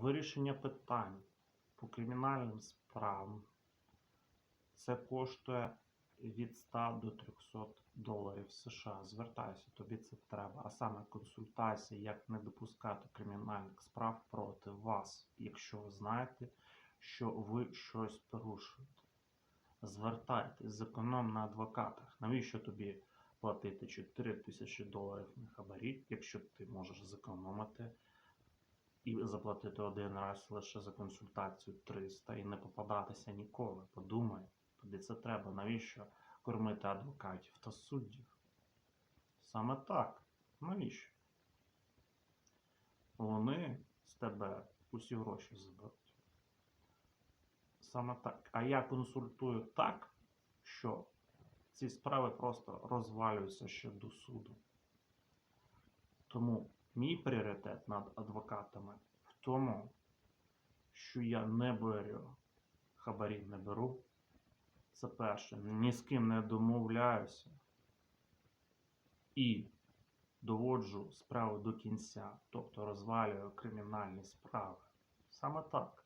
Вирішення питань по кримінальним справам це коштує від 100 до 300 доларів США. Звертайся, тобі це треба. А саме консультація, як не допускати кримінальних справ проти вас, якщо ви знаєте, що ви щось порушуєте. Звертайтесь, зеконом на адвокатах. Навіщо тобі платити 4 тисячі доларів на хабарі, якщо ти можеш зекономити і заплатити один раз лише за консультацію 300 і не попадатися ніколи. Подумай, тобі це треба. Навіщо кормити адвокатів та суддів? Саме так. Навіщо? Вони з тебе усі гроші заберуть. Саме так. А я консультую так, що ці справи просто розвалюються ще до суду. Тому мій пріоритет над адвокатами в тому, що я не беру хабарів не беру. Це перше, ні з ким не домовляюся і доводжу справу до кінця, тобто розвалюю кримінальні справи. Саме так.